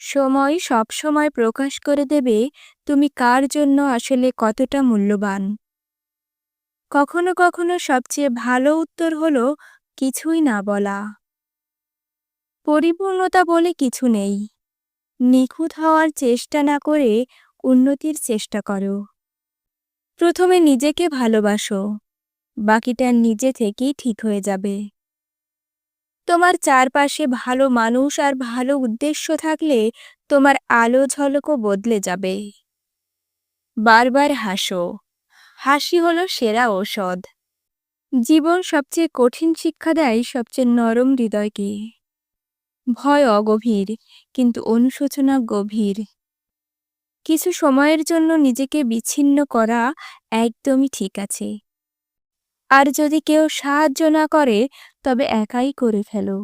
সময় সবসময় প্রকাশ করে দেবে তুমি কার জন্য আসলে কতটা মূল্যবান। কখনো কখনো সবচেয়ে ভালো উত্তর হলো কিছুই না বলা। পরিপূর্ণতা বলে কিছু নেই। নিখুঁত হওয়ার চেষ্টা না করে উন্নতির চেষ্টা করো। প্রথমে নিজেকে ভালোবাসো। বাকিটা নিজে থেকেই ঠিক হয়ে যাবে। তোমার চারপাশে ভালো মানুষ আর ভালো উদ্দেশ্য থাকলে তোমার আলো ঝলকও বদলে যাবে। বারবার হাসো। হাসি হলো সেরা ঔষধ। জীবন সবচেয়ে কঠিন শিক্ষা দেয় সবচেয়ে নরম হৃদয়কে ভয় অগভীর, কিন্তু অনুশোচনা গভীর। কিছু সময়ের জন্য নিজেকে বিচ্ছিন্ন করা একদমই ঠিক আছে। আর যদি কেউ সাহায্য না করে তবে একাই করে ফেলো।